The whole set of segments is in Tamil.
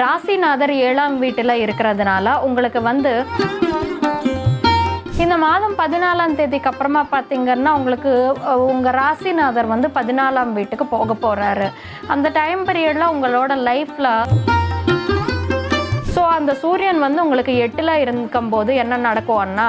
ராசிநாதர் ஏழாம் வீட்டில் இருக்கிறதுனால உங்களுக்கு வந்து இந்த மாதம் பதினாலாம் தேதிக்கு அப்புறமா பார்த்தீங்கன்னா உங்களுக்கு உங்கள் ராசிநாதர் வந்து பதினாலாம் வீட்டுக்கு போக போகிறாரு அந்த டைம் பீரியடில் உங்களோட லைஃப்பில் ஸோ அந்த சூரியன் வந்து உங்களுக்கு எட்டில் இருக்கும்போது என்ன நடக்கும்னா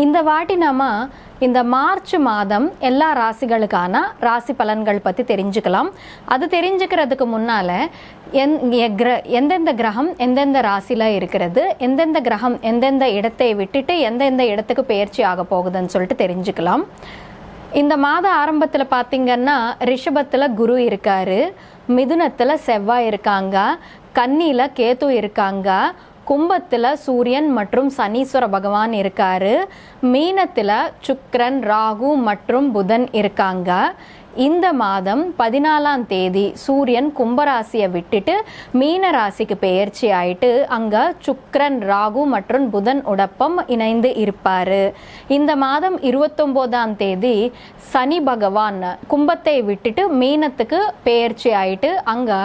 இந்த வாட்டி நாம இந்த மார்ச் மாதம் எல்லா ராசிகளுக்கான ராசி பலன்கள் பற்றி தெரிஞ்சுக்கலாம். அது தெரிஞ்சுக்கிறதுக்கு முன்னால் எந் கிர எந்தெந்த கிரகம் எந்தெந்த ராசியில் இருக்கிறது எந்தெந்த கிரகம் எந்தெந்த இடத்தை விட்டுட்டு எந்தெந்த இடத்துக்கு பெயர்ச்சி ஆக போகுதுன்னு சொல்லிட்டு தெரிஞ்சுக்கலாம். இந்த மாத ஆரம்பத்தில் பார்த்திங்கன்னா ரிஷபத்தில் குரு இருக்காரு மிதுனத்தில் செவ்வாய் இருக்காங்க கன்னியில் கேத்து இருக்காங்க கும்பத்தில் சூரியன் மற்றும் சனீஸ்வர பகவான் இருக்காரு. மீனத்தில் சுக்ரன் ராகு மற்றும் புதன் இருக்காங்க. இந்த மாதம் பதினாலாம் தேதி சூரியன் கும்பராசியை விட்டுட்டு மீன ராசிக்கு பெயர்ச்சி ஆயிட்டு அங்கே சுக்ரன் ராகு மற்றும் புதன் உடப்பம் இணைந்து இருப்பார். இந்த மாதம் இருபத்தொம்போதாம் தேதி சனி பகவான் கும்பத்தை விட்டுட்டு மீனத்துக்கு பெயர்ச்சி ஆயிட்டு அங்கே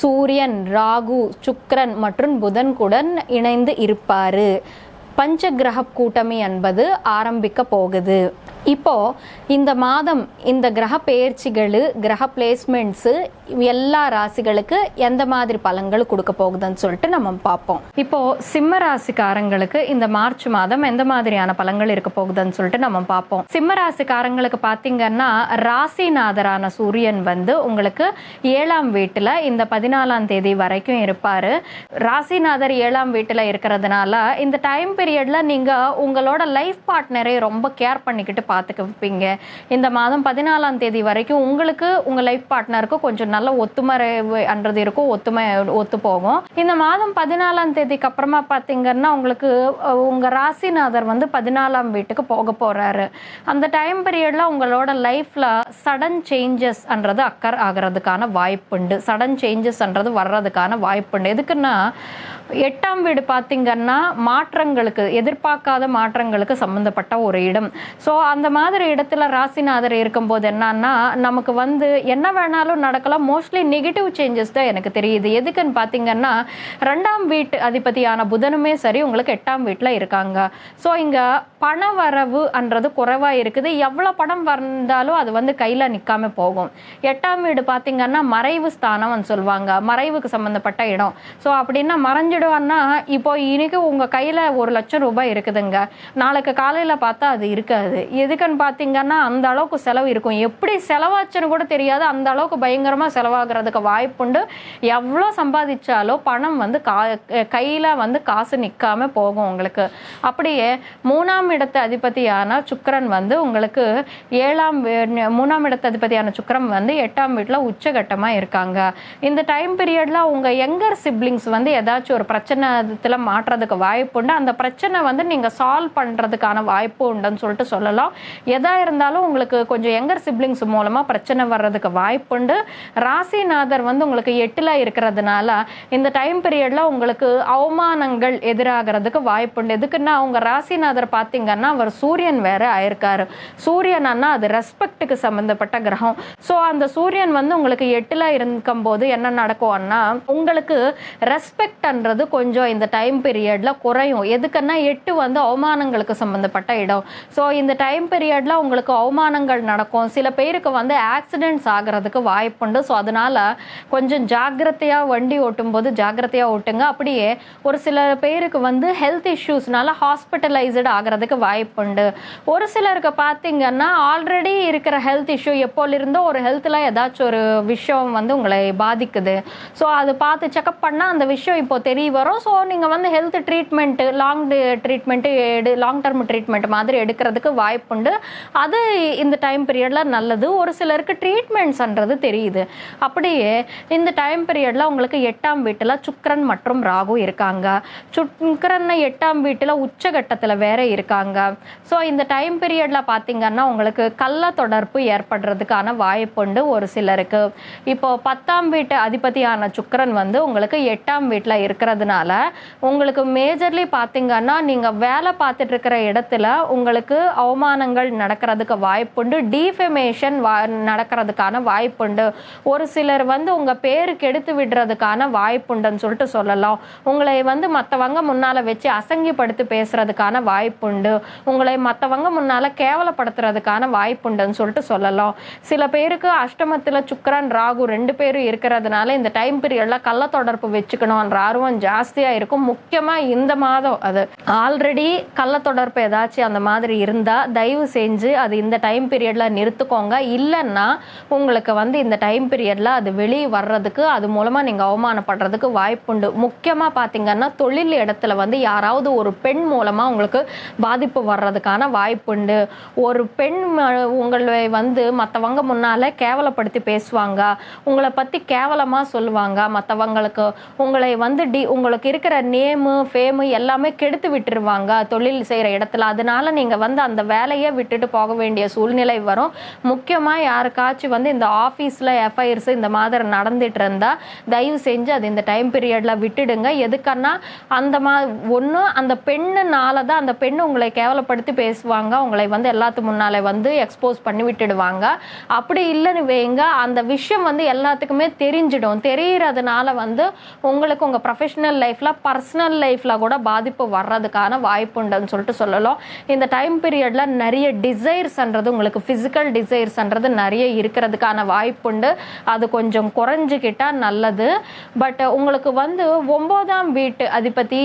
சூரியன் ராகு சுக்ரன் மற்றும் புதன் குடன் இணைந்து இருப்பார். பஞ்சகிரக கூட்டமி என்பது ஆரம்பிக்க போகுது. இப்போ இந்த மாதம் இந்த கிரக பெயர்ச்சிகள் கிரக பிளேஸ்மெண்ட்ஸு எல்லா ராசிகளுக்கு எந்த மாதிரி பலன்கள் கொடுக்க போகுதுன்னு சொல்லிட்டு நம்ம பார்ப்போம். இப்போ சிம்ம ராசிக்காரங்களுக்கு இந்த மார்ச் மாதம் எந்த மாதிரியான பலன்கள் இருக்க போகுதுன்னு சொல்லிட்டு நம்ம பார்ப்போம். சிம்ம ராசிக்காரங்களுக்கு பார்த்தீங்கன்னா ராசிநாதரான சூரியன் வந்து உங்களுக்கு ஏழாம் வீட்டில் இந்த பதினாலாம் தேதி வரைக்கும் இருப்பாரு. ராசிநாதர் ஏழாம் வீட்டில் இருக்கிறதுனால இந்த டைம் பீரியட்ல நீங்க உங்களோட லைஃப் பார்ட்னரை ரொம்ப கேர் பண்ணிக்கிட்டு பார்த்துக்குப்பீங்க இந்த மாதம் பதினாலாம் தேதி வரைக்கும் உங்களுக்கு உங்க லைஃப் பார்ட்னருக்கு கொஞ்சம் நல்ல ஒத்துமறைன்றது இருக்கும் ஒத்துமை ஒத்து போகும் இந்த மாதம் பதினாலாம் தேதிக்கு அப்புறமா பார்த்தீங்கன்னா உங்களுக்கு உங்கள் ராசிநாதர் வந்து பதினாலாம் வீட்டுக்கு போக போகிறாரு அந்த டைம் பீரியடில் உங்களோட லைஃப்பில் சடன் சேஞ்சஸ்ன்றது அக்கர் ஆகிறதுக்கான வாய்ப்புண்டு. சடன் சேஞ்சஸ்ன்றது வர்றதுக்கான வாய்ப்புண்டு. எதுக்குன்னா எட்டாம் வீடு பார்த்தீங்கன்னா மாற்றங்களுக்கு எதிர்பார்க்காத மாற்றங்களுக்கு சம்மந்தப்பட்ட ஒரு இடம். ஸோ அந்த மாதிரி இடத்துல ராசிநாதர் இருக்கும்போது என்னன்னா நமக்கு வந்து என்ன வேணாலும் நடக்கலாம் மோஸ்ட்லி நெகட்டிவ் சேஞ்சஸ் தான் எனக்கு தெரியுது. எதுக்குன்னு பார்த்தீங்கன்னா ரெண்டாம் வீட்டு அதிபதியான புதனுமே சரி உங்களுக்கு எட்டாம் வீட்டில் இருக்காங்க. ஸோ இங்கே பண வரவுன்றது குறைவாக இருக்குது. எவ்வளோ பணம் வந்தாலும் அது வந்து கையில் நிற்காம போகும். எட்டாம் வீடு பார்த்தீங்கன்னா மறைவு ஸ்தானம்னு சொல்லுவாங்க. மறைவுக்கு சம்மந்தப்பட்ட இடம். ஸோ அப்படின்னா மறைஞ்சிடுவான்னா இப்போ இன்னைக்கு உங்கள் கையில் ஒரு லட்சம் ரூபாய் இருக்குதுங்க. நாளைக்கு காலையில் பார்த்தா அது இருக்காது. எதுக்குன்னு பார்த்தீங்கன்னா அந்த அளவுக்கு செலவு இருக்கும். எப்படி செலவாச்சுன்னு கூட தெரியாது. அந்த அளவுக்கு பயங்கரமாக செலவாகிறதுக்கு வாய்ப்புண்டு. எவ்வளோ சம்பாதிச்சாலும் பணம் வந்து கா கையில் வந்து காசு நிற்காம போகும் உங்களுக்கு. அப்படியே மூணாம் இடத்து அதிபதியான சுக்கரன் வந்து உங்களுக்கு ஏழாம் வீ- மூணாம் இடத்து அதிபதியான சுக்கரன் வந்து எட்டாம் வீட்டில் உச்சகட்டமாக இருக்காங்க. இந்த டைம் பீரியடில் உங்கள் யங்கர் சிப்ளிங்ஸ் வந்து ஏதாச்சும் ஒரு பிரச்சனை மாற்றுறதுக்கு வாய்ப்பு உண்டு அந்த பிரச்சனை வந்து நீங்கள் சால்வ் பண்ணுறதுக்கான வாய்ப்பு உண்டுன்னு சொல்லிட்டு சொல்லலாம். எதாக இருந்தாலும் உங்களுக்கு கொஞ்சம் யங்கர் சிப்ளிங்ஸ் மூலமாக பிரச்சனை வர்றதுக்கு வாய்ப்புண்டு. ராசிநாதர் வந்து உங்களுக்கு எட்டில் இருக்கிறதுனால இந்த டைம் பீரியடில் உங்களுக்கு அவமானங்கள் எதிராகிறதுக்கு வாய்ப்புண்டு எதுக்குன்னா அவங்க ராசிநாதர் பார்த்தீங்கன்னா அவர் சூரியன் வேற ஆயிருக்காரு. சூரியன் அது ரெஸ்பெக்ட்டுக்கு சம்மந்தப்பட்ட கிரகம். ஸோ அந்த சூரியன் வந்து உங்களுக்கு எட்டில் இருக்கும் போது என்ன நடக்கும்னா உங்களுக்கு ரெஸ்பெக்ட்ன்றது கொஞ்சம் இந்த டைம் பீரியடில் குறையும். எதுக்குன்னா எட்டு வந்து அவமானங்களுக்கு சம்மந்தப்பட்ட இடம். ஸோ இந்த டைம் பீரியடில் உங்களுக்கு அவமானங்கள் நடக்கும். சில பேருக்கு வந்து ஆக்சிடென்ட்ஸ் ஆகிறதுக்கு வாய்ப்புண்டு ஸோ அதனால கொஞ்சம் ஜாக்கிரதையாக வண்டி ஓட்டும் போது ஜாக்கிரதையாக ஓட்டுங்க. அப்படியே ஒரு சில பேருக்கு வந்து ஹெல்த் இஷ்யூஸ்னால ஹாஸ்பிட்டலைஸ்டு ஆகிறதுக்கு வாய்ப்புண்டு ஒரு சிலருக்கு பார்த்தீங்கன்னா ஆல்ரெடி இருக்கிற ஹெல்த் இஷ்யூ எப்போலிருந்தோ ஒரு ஹெல்த்தில் ஏதாச்சும் ஒரு விஷயம் வந்து உங்களை பாதிக்குது. ஸோ அது பார்த்து செக்அப் பண்ணால் அந்த விஷயம் இப்போ தெரிய வரும். ஸோ நீங்கள் வந்து ஹெல்த் ட்ரீட்மெண்ட்டு லாங் ட்ரீட்மெண்ட்டு எடு லாங் டர்ம் ட்ரீட்மெண்ட் மாதிரி எடுக்கிறதுக்கு வாய்ப்புண்டு அது இந்த டைம் பீரியடில் நல்லது. ஒரு சிலருக்கு ட்ரீட்மெண்ட்ஸ்ன்றது தெரியுது. அப்படியே இந்த டைம் பீரியடில் உங்களுக்கு எட்டாம் வீட்டில் சுக்கரன் மற்றும் ராகு இருக்காங்க. சுக்கரன் எட்டாம் வீட்டில் உச்சகட்டத்தில் வேற இருக்காங்க. ஸோ இந்த டைம் பீரியடில் பார்த்தீங்கன்னா உங்களுக்கு கள்ள தொடர்பு ஏற்படுறதுக்கான வாய்ப்புண்டு ஒரு சிலருக்கு. இப்போ பத்தாம் வீட்டு அதிபதியான சுக்கரன் வந்து உங்களுக்கு எட்டாம் வீட்டில் இருக்கிறதுனால உங்களுக்கு மேஜர்லி பார்த்தீங்கன்னா நீங்கள் வேலை பார்த்துட்டு இருக்கிற இடத்துல உங்களுக்கு அவமானங்கள் நடக்கிறதுக்கு வாய்ப்புண்டு டீஃபமேஷன் வா நடக்கிறதுக்கான வாய்ப்புண்டு ஒரு சிலர் வந்து உங்கள் பேரு கெடுத்து விடுறதுக்கான வாய்ப்புண்டுன்னு சொல்லிட்டு சொல்லலாம். உங்களை வந்து மற்றவங்க முன்னால் வச்சு அசங்கிப்படுத்தி பேசுறதுக்கான வாய்ப்புண்டு. உங்களை மற்றவங்க முன்னால் கேவலப்படுத்துறதுக்கான வாய்ப்புண்டுன்னு சொல்லிட்டு சொல்லலாம். சில பேருக்கு அஷ்டமத்தில் சுக்கரன் ராகு ரெண்டு பேரும் இருக்கிறதுனால இந்த டைம் பீரியடில் கள்ள தொடர்பு வச்சுக்கணுன்ற ஆர்வம் ஜாஸ்தியாக இருக்கும். முக்கியமாக இந்த மாதம் அது. ஆல்ரெடி கள்ள தொடர்பு ஏதாச்சும் அந்த மாதிரி இருந்தால் தயவு செஞ்சு அது இந்த டைம் பீரியடில் நிறுத்துக்கோங்க. இல்லைன்னா உங்களுக்கு வந்து இந்த டைம் பீரியடில் அது வெளியே வர்றதுக்கு அது மூலமாக நீங்கள் அவமானப்படுறதுக்கு வாய்ப்புண்டு. முக்கியமாக பார்த்தீங்கன்னா தொழில் இடத்துல வந்து யாராவது ஒரு பெண் மூலமாக உங்களுக்கு பாதிப்பு வர்றதுக்கான வாய்ப்புண்டு. ஒரு பெண் உங்களை வந்து மற்றவங்க முன்னால் கேவலப்படுத்தி பேசுவாங்க. உங்களை பற்றி கேவலமாக சொல்லுவாங்க. மற்றவங்களுக்கு உங்களை வந்து டி உங்களுக்கு இருக்கிற நேமு ஃபேமு எல்லாமே கெடுத்து விட்டுருவாங்க தொழில் செய்கிற இடத்துல. அதனால நீங்கள் வந்து அந்த வேலையை விட்டுட்டு போக வேண்டிய சூழ்நிலை வரும். முக்கியமாக யாருக்காச்சும் வந்து இந்த ஆஃபீஸில் எக்ஸ்பயர்ஸ் இந்த மாதிரி நடந்துட்டு இருந்தா தயவு செஞ்சு அது இந்த டைம் பீரியடில் விட்டுடுங்க. எதுக்கன்னா அந்த மா ஒன்று அந்த பெண்ணுனால தான் அந்த பெண்ணு உங்களை கேவலப்படுத்தி பேசுவாங்க. உங்களை வந்து எல்லாத்து முன்னாலே வந்து எக்ஸ்போஸ் பண்ணி விட்டுடுவாங்க. அப்படி இல்லைன்னு வைங்க. அந்த விஷயம் வந்து எல்லாத்துக்குமே தெரிஞ்சிடும். தெரியறதுனால வந்து உங்களுக்கு உங்கள் ப்ரொஃபஷனல் லைஃப்பில் பர்சனல் லைஃப்பில் கூட பாதிப்பு வர்றதுக்கான வாய்ப்புண்டுன்னு சொல்லிட்டு சொல்லலாம். இந்த டைம் பீரியடில் நிறைய டிசைர்ஸ்ன்றது உங்களுக்கு ஃபிசிக்கல் டிசைர்ஸ்ன்றது நிறைய இருக்கிறதுக்கான வாய்ப்புண்டு அது கொஞ்சம் குறைஞ்சிக்கிட்டா நல்லது. பட் உங்களுக்கு வந்து ஒம்போதாம் வீட்டு அதிபதி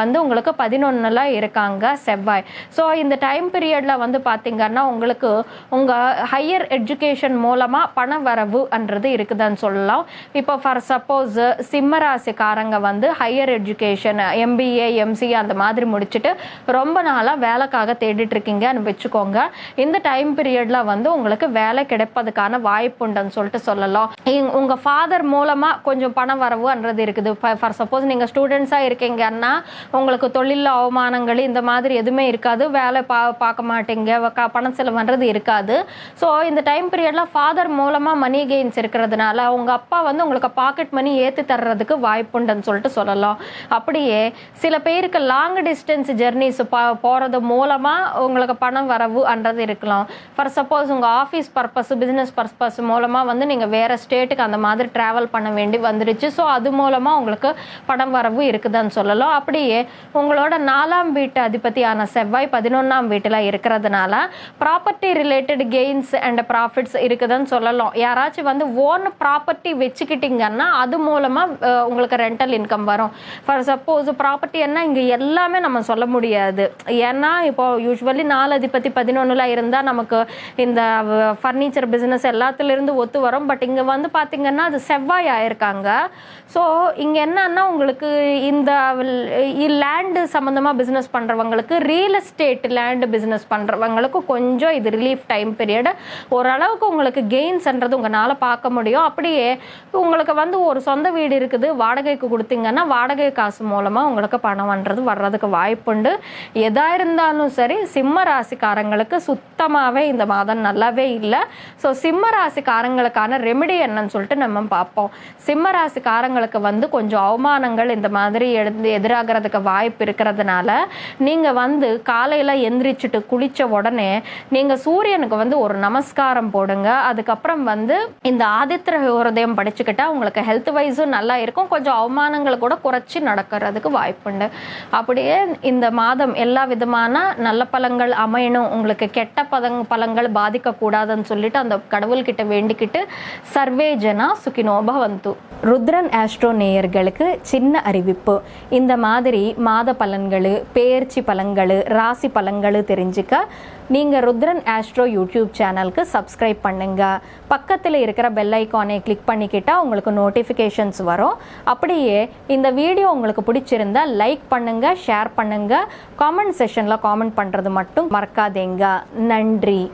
வந்து உங்களுக்கு பதினொன்னுல இருக்காங்க செவ்வாய். ஸோ இந்த டைம் பீரியடில் வந்து பார்த்தீங்கன்னா உங்களுக்கு உங்கள் ஹையர் எஜுகேஷன் மூலமாக பண வரவுன்றது இருக்குதுன்னு சொல்லலாம். இப்போ ஃபார் சப்போஸ் சிம்மராசிக்காரங்க வந்து ஹையர் எஜுகேஷன் எம்பிஏ எம்சிஏ அந்த மாதிரி முடிச்சுட்டு ரொம்ப நாளாக வேலைக்காக தேடிட்டு இருக்கீங்கன்னு வச்சுக்கோங்க. இந்த டைம் பீரியடில் வந்து உங்களுக்கு வேலை கிடைப்பதுக்கான வாய்ப்புண்டுன்னு சொல்லிட்டு சொல்லலாம். சொல்லலாம். உங்க ஃபாதர் மூலமா கொஞ்சம் பணம் வரவுன்றது இருக்குது. ஃபார் சப்போஸ் நீங்க ஸ்டூடெண்ட்ஸா இருக்கீங்கன்னா உங்களுக்கு தொழில் அவமானங்கள் இந்த மாதிரி எதுவுமே இருக்காது. வேலை பா பார்க்க மாட்டீங்க. பணம் செலவுன்றது இருக்காது. ஸோ இந்த டைம் பீரியட்ல ஃபாதர் மூலமா மணி கெயின்ஸ் இருக்கிறதுனால உங்க அப்பா வந்து உங்களுக்கு பாக்கெட் மணி ஏத்தி தர்றதுக்கு வாய்ப்புண்டுன்னு சொல்லிட்டு சொல்லலாம். அப்படியே சில பேருக்கு லாங் டிஸ்டன்ஸ் ஜெர்னிஸ் போறது மூலமா உங்களுக்கு பணம் வரவுன்றது இருக்கலாம். ஃபார் சப்போஸ் உங்க ஆஃபீஸ் பர்பஸ் பிசினஸ் பர்பஸ் மூலமா வந்து நீங்க வேற வேறு ஸ்டேட்டுக்கு அந்த மாதிரி ட்ராவல் பண்ண வேண்டி வந்துருச்சு ஸோ அது மூலமாக உங்களுக்கு பணம் வரவு இருக்குதுன்னு சொல்லலாம். அப்படியே உங்களோட நாலாம் வீட்டு அதிபதியான செவ்வாய் பதினொன்றாம் வீட்டில் இருக்கிறதுனால property related gains and profits இருக்குதுன்னு சொல்லலாம். யாராச்சும் வந்து ஓன் ப்ராப்பர்ட்டி வச்சுக்கிட்டீங்கன்னா அது மூலமாக உங்களுக்கு ரெண்டல் இன்கம் வரும். ஃபார் சப்போஸ் ப்ராப்பர்ட்டி என்ன இங்கே எல்லாமே நம்ம சொல்ல முடியாது. ஏன்னா இப்போ யூஸ்வலி நாலு அதிபதி பதினொன்றில் இருந்தால் நமக்கு இந்த ஃபர்னிச்சர் பிஸ்னஸ் எல்லாத்துலேருந்து ஒத்து வரும். பட் இங்கே இங்கே வந்து பார்த்திங்கன்னா அது செவ்வாய் ஆயிருக்காங்க. ஸோ இங்கே என்னன்னா உங்களுக்கு இந்த லேண்டு சம்மந்தமாக பிஸ்னஸ் பண்ணுறவங்களுக்கு ரியல் எஸ்டேட் லேண்டு பிஸ்னஸ் பண்ணுறவங்களுக்கு கொஞ்சம் இது ரிலீஃப் டைம் பீரியடு ஓரளவுக்கு உங்களுக்கு கெயின்ஸ்ன்றது உங்களால் பார்க்க முடியும். அப்படியே உங்களுக்கு வந்து ஒரு சொந்த வீடு இருக்குது வாடகைக்கு கொடுத்தீங்கன்னா வாடகை காசு மூலமாக உங்களுக்கு பணம்ன்றது வர்றதுக்கு வாய்ப்புண்டு எதா இருந்தாலும் சரி சிம்ம ராசிக்காரங்களுக்கு சுத்தமாகவே இந்த மாதம் நல்லாவே இல்லை. ஸோ சிம்ம ராசிக்காரங்களுக்கான ரெமெடி என்னன்னு சொல்லிட்டு நம்ம பார்ப்போம். சிம்மராசிக்காரங்களுக்கு வந்து கொஞ்சம் அவமானங்கள் இந்த மாதிரி எழுந்து எதிராகிறதுக்கு வாய்ப்பு இருக்கிறதுனால நீங்கள் வந்து காலையில் எந்திரிச்சிட்டு குளித்த உடனே நீங்கள் சூரியனுக்கு வந்து ஒரு நமஸ்காரம் போடுங்க. அதுக்கப்புறம் வந்து இந்த ஆதித்ய ஹோரதயம் படிச்சுக்கிட்டா உங்களுக்கு ஹெல்த் வைஸும் நல்லா இருக்கும். கொஞ்சம் அவமானங்களை கூட குறைச்சி நடக்கிறதுக்கு வாய்ப்புண்டு அப்படியே இந்த மாதம் எல்லா விதமான நல்ல பழங்கள் அமையணும். உங்களுக்கு கெட்ட பதங் பழங்கள் பாதிக்கக்கூடாதுன்னு சொல்லிட்டு அந்த கடவுள்கிட்ட வேண்டிக்கிட்டு சர்வே ஜனா சுகினோ பவந்து. ருத்ரன் ஆஸ்ட்ரோ நேயர்களுக்கு சின்ன அறிவிப்பு. இந்த மாதிரி மாத பலன்கள் பெயர்ச்சி பலன்கள் ராசி பலன்கள் தெரிஞ்சுக்க நீங்கள் ருத்ரன் ஆஸ்ட்ரோ யூடியூப் சேனலுக்கு சப்ஸ்கிரைப் பண்ணுங்க. பக்கத்தில் இருக்கிற பெல் ஐக்கானை கிளிக் பண்ணிக்கிட்டால் உங்களுக்கு நோட்டிஃபிகேஷன்ஸ் வரும். அப்படியே இந்த வீடியோ உங்களுக்கு பிடிச்சிருந்தா லைக் பண்ணுங்க ஷேர் பண்ணுங்க. காமெண்ட் செஷனில் காமெண்ட் பண்ணுறது மட்டும் மறக்காதேங்க. நன்றி.